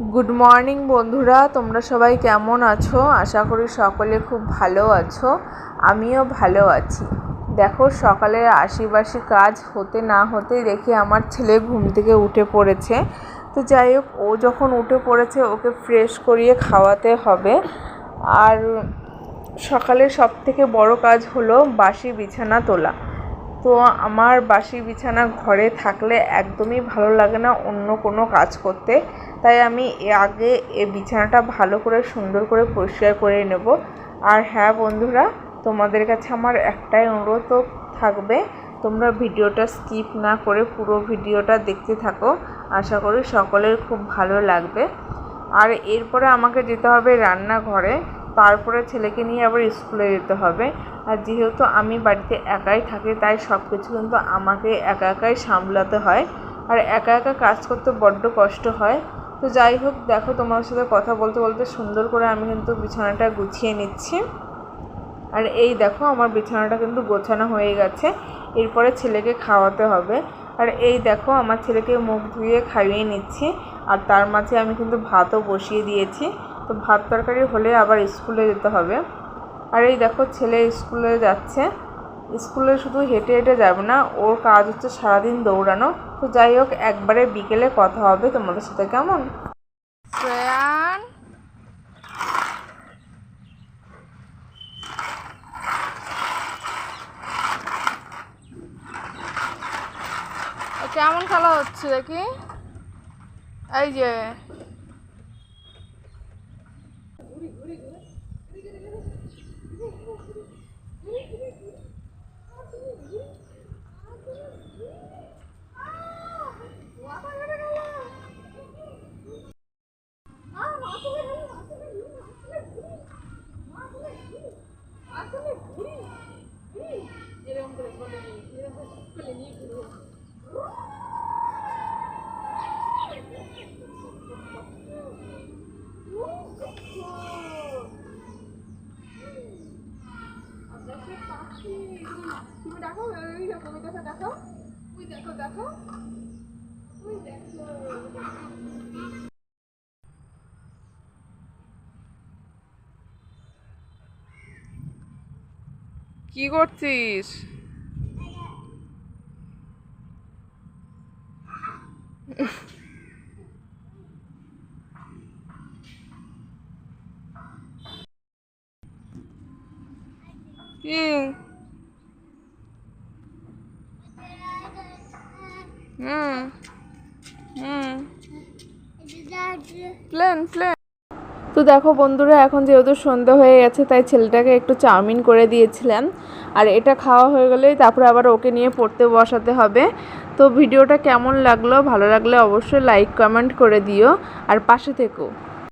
Good morning বন্ধুরা। তোমরা সবাই কেমন আছো? আশা করি সকলে খুব ভালো আছো। আমিও ভালো আছি। দেখো, সকালের আশিবাসি কাজ হতে না হতেই দেখি আমার ছেলে ঘুম থেকে উঠে পড়েছে। তো যাই হোক, ও যখন উঠে পড়েছে, ওকে ফ্রেশ করিয়ে খাওয়াতে হবে। আর সকালে সব থেকে বড় কাজ হলো বাসি বিছানা তোলা। তো আমার বাসি বিছানা ঘরে থাকলে একদমই ভালো লাগে না অন্য কোনো কাজ করতে। তাই আমি আগে এ বিছানাটা ভালো করে, সুন্দর করে পরিষ্কার করে নেব। আর হ্যাঁ বন্ধুরা, তোমাদের কাছে আমার একটাই অনুরোধ থাকবে, তোমরা ভিডিওটা স্কিপ না করে পুরো ভিডিওটা দেখতে থাকো। আশা করি সকলের খুব ভালো লাগবে। আর এরপরে আমাকে যেতে হবে রান্নাঘরে। তারপরে ছেলেকে নিয়ে আবার স্কুলে যেতে হবে। আর যেহেতু আমি বাড়িতে একাই থাকি, তাই সব কিছু কিন্তু আমাকে একা একাই সামলাতে হয়। আর একা একা কাজ করতে বড্ড কষ্ট হয়। তো যাই হোক, দেখো তোমার সাথে কথা বলতে বলতে সুন্দর করে আমি কিন্তু বিছানাটা গুছিয়ে নিচ্ছি। আর এই দেখো আমার বিছানাটা কিন্তু গোছানো হয়ে গেছে। এরপরে ছেলেকে খাওয়াতে হবে। আর এই দেখো আমার ছেলেকে মুখ ধুয়ে খাইয়ে নিচ্ছি। আর তার মাঝে আমি কিন্তু ভাতও বসিয়ে দিয়েছি। তো ভাত তরকারি হলে আবার স্কুলে যেতে হবে। আর এই দেখো ছেলে স্কুলে যাচ্ছে। স্কুলে শুধু হেঁটে হেঁটে যাবে না, ওর কাজ হচ্ছে সারাদিন দৌড়ানো। তো যাই হোক, একবারে বিকেলে কথা হবে তোমাদের সাথে, কেমন? শ্রেয়ান? কেমন খেলা হচ্ছে দেখি? এই যে তুমি দেখো ওই দেখো ওই দেখো দেখো ওই দেখো দেখো ওই দেখো কি করছিস? Ew. Mm. Mm. Plan, plan. তো দেখো বন্ধুরা, এখন যেহেতু সন্ধ্যা হয়ে গেছে, তাই ছেলেটাকে একটু চাউমিন করে দিয়েছিলাম। আর এটা খাওয়া হয়ে গেলেই তারপরে আবার ওকে নিয়ে পড়তে বসাতে হবে। তো ভিডিওটা কেমন লাগল, ভালো লাগলে অবশ্যই লাইক কমেন্ট করে দিও। আর পাশে থেকো।